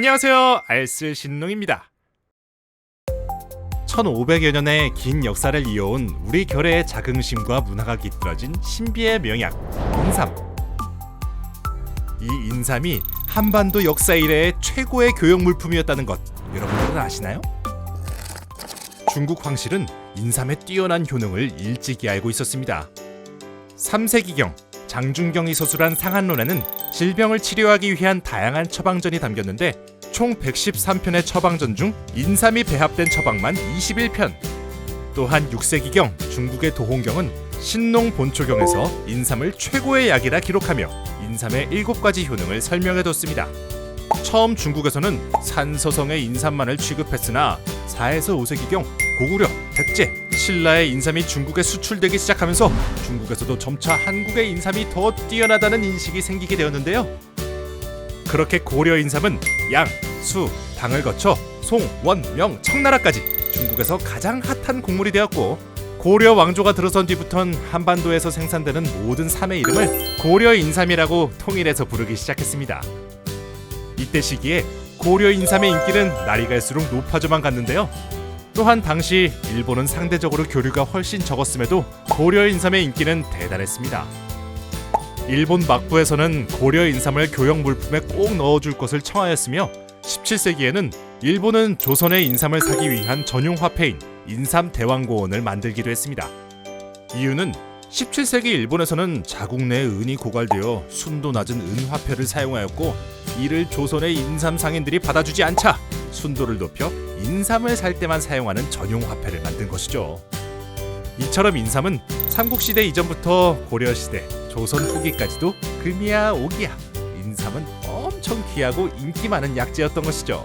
안녕하세요. 알쓸 신농입니다. 1500여 년의 긴 역사를 이어온 우리 결의 자긍심과 문화가 깃들어진 신비의 명약 인삼. 이 인삼이 한반도 역사 이래의 최고의 교역 물품이었다는 것 여러분들은 아시나요? 중국 황실은 인삼의 뛰어난 효능을 일찍이 알고 있었습니다. 3세기경 장준경이 서술한 상한론에는 질병을 치료하기 위한 다양한 처방전이 담겼는데 총 113편의 처방전 중 인삼이 배합된 처방만 21편. 또한 6세기경 중국의 도홍경은 신농 본초경에서 인삼을 최고의 약이라 기록하며 인삼의 7가지 효능을 설명해뒀습니다. 처음 중국에서는 산서성의 인삼만을 취급했으나 4에서 5세기경 고구려, 백제, 신라의 인삼이 중국에 수출되기 시작하면서 중국에서도 점차 한국의 인삼이 더 뛰어나다는 인식이 생기게 되었는데요. 그렇게 고려 인삼은 양, 수, 당을 거쳐 송, 원, 명, 청나라까지 중국에서 가장 핫한 곡물이 되었고 고려 왕조가 들어선 뒤부턴 한반도에서 생산되는 모든 삼의 이름을 고려 인삼이라고 통일해서 부르기 시작했습니다. 이때 시기에 고려 인삼의 인기는 날이 갈수록 높아져만 갔는데요. 또한 당시 일본은 상대적으로 교류가 훨씬 적었음에도 고려 인삼의 인기는 대단했습니다. 일본 막부에서는 고려 인삼을 교역 물품에 꼭 넣어줄 것을 청하였으며 17세기에는 일본은 조선의 인삼을 사기 위한 전용 화폐인 인삼 대왕고원을 만들기도 했습니다. 이유는 17세기 일본에서는 자국 내 은이 고갈되어 순도 낮은 은 화폐를 사용하였고 이를 조선의 인삼 상인들이 받아주지 않자 순도를 높여 인삼을 살 때만 사용하는 전용 화폐를 만든 것이죠. 이처럼 인삼은 삼국시대 이전부터 고려시대, 조선 후기까지도 금이야 오기야 인삼은 엄청 귀하고 인기 많은 약재였던 것이죠.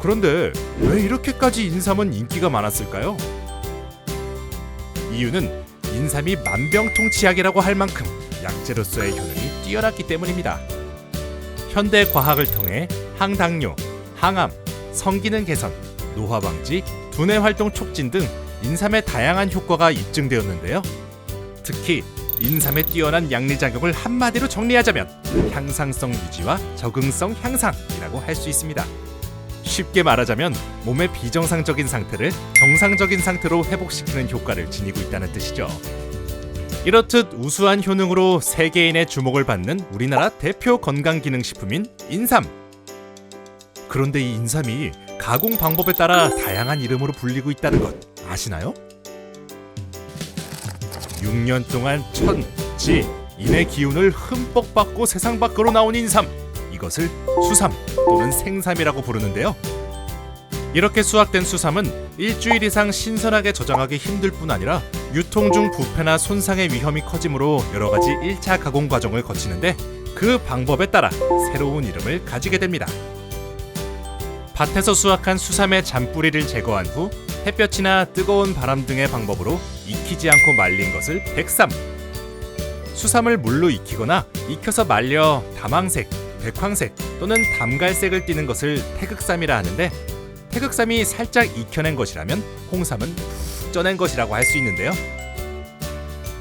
그런데 왜 이렇게까지 인삼은 인기가 많았을까요? 이유는 인삼이 만병통치약이라고 할 만큼 약재로서의 효능이 뛰어났기 때문입니다. 현대 과학을 통해 항당뇨, 항암, 성기능 개선, 노화 방지, 두뇌 활동 촉진 등 인삼의 다양한 효과가 입증되었는데요. 특히 인삼의 뛰어난 양리 작용을 한마디로 정리하자면 향상성 유지와 적응성 향상이라고 할 수 있습니다. 쉽게 말하자면 몸의 비정상적인 상태를 정상적인 상태로 회복시키는 효과를 지니고 있다는 뜻이죠. 이렇듯 우수한 효능으로 세계인의 주목을 받는 우리나라 대표 건강기능식품인 인삼. 그런데 이 인삼이 가공 방법에 따라 다양한 이름으로 불리고 있다는 것 아시나요? 6년 동안 천, 지, 인의 기운을 흠뻑 받고 세상 밖으로 나온 인삼. 이것을 수삼 또는 생삼이라고 부르는데요. 이렇게 수확된 수삼은 일주일 이상 신선하게 저장하기 힘들 뿐 아니라 유통 중 부패나 손상의 위험이 커지므로 여러 가지 1차 가공 과정을 거치는데 그 방법에 따라 새로운 이름을 가지게 됩니다. 밭에서 수확한 수삼의 잔뿌리를 제거한 후 햇볕이나 뜨거운 바람 등의 방법으로 익히지 않고 말린 것을 백삼. 수삼을 물로 익히거나 익혀서 말려 다망색, 백황색 또는 담갈색을 띠는 것을 태극삼이라 하는데 태극삼이 살짝 익혀낸 것이라면 홍삼은 푹 쪄낸 것이라고 할 수 있는데요.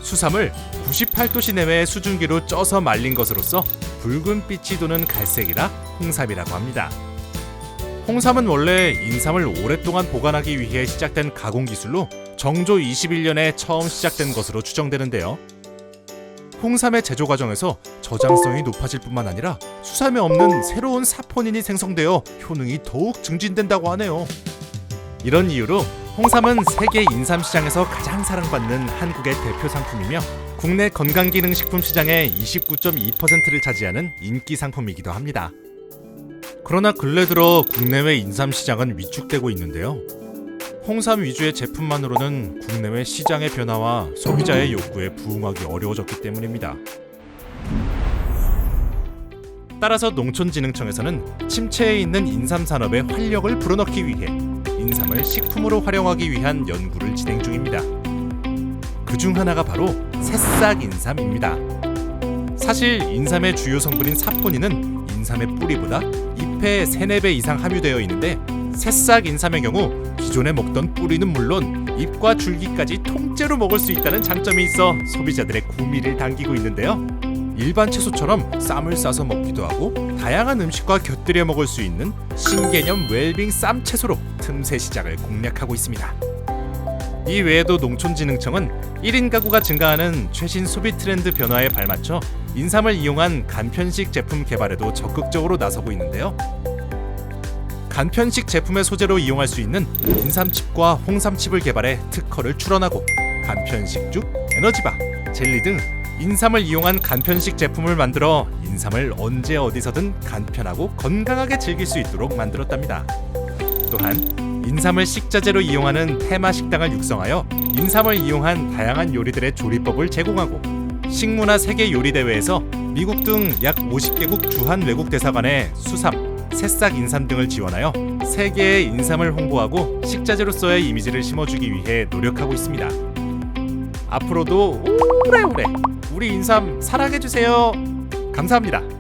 수삼을 98도씨 내외의 수증기로 쪄서 말린 것으로서 붉은 빛이 도는 갈색이라 홍삼이라고 합니다. 홍삼은 원래 인삼을 오랫동안 보관하기 위해 시작된 가공 기술로 정조 21년에 처음 시작된 것으로 추정되는데요. 홍삼의 제조 과정에서 저장성이 높아질 뿐만 아니라 수삼에 없는 새로운 사포닌이 생성되어 효능이 더욱 증진된다고 하네요. 이런 이유로 홍삼은 세계 인삼 시장에서 가장 사랑받는 한국의 대표 상품이며 국내 건강기능식품 시장의 29.2%를 차지하는 인기 상품이기도 합니다. 그러나 근래 들어 국내외 인삼 시장은 위축되고 있는데요. 홍삼 위주의 제품만으로는 국내외 시장의 변화와 소비자의 요구에 부응하기 어려워졌기 때문입니다. 따라서 농촌진흥청에서는 침체에 있는 인삼 산업의 활력을 불어넣기 위해 인삼을 식품으로 활용하기 위한 연구를 진행 중입니다. 그 중 하나가 바로 새싹 인삼입니다. 사실 인삼의 주요 성분인 사포닌은 인삼의 뿌리보다 잎에 3, 4배 이상 함유되어 있는데 새싹 인삼의 경우 기존에 먹던 뿌리는 물론 잎과 줄기까지 통째로 먹을 수 있다는 장점이 있어 소비자들의 구미를 당기고 있는데요. 일반 채소처럼 쌈을 싸서 먹기도 하고 다양한 음식과 곁들여 먹을 수 있는 신개념 웰빙 쌈 채소로 틈새 시장을 공략하고 있습니다. 이 외에도 농촌진흥청은 1인 가구가 증가하는 최신 소비 트렌드 변화에 발맞춰 인삼을 이용한 간편식 제품 개발에도 적극적으로 나서고 있는데요. 간편식 제품의 소재로 이용할 수 있는 인삼칩과 홍삼칩을 개발해 특허를 출원하고 간편식죽, 에너지바, 젤리 등 인삼을 이용한 간편식 제품을 만들어 인삼을 언제 어디서든 간편하고 건강하게 즐길 수 있도록 만들었답니다. 또한 인삼을 식자재로 이용하는 테마 식당을 육성하여 인삼을 이용한 다양한 요리들의 조리법을 제공하고 식문화 세계 요리 대회에서 미국 등 약 50개국 주한 외국 대사관에 수삼, 새싹 인삼 등을 지원하여 세계의 인삼을 홍보하고 식자재로서의 이미지를 심어주기 위해 노력하고 있습니다. 앞으로도 오래오래 우리 인삼 사랑해 주세요. 감사합니다.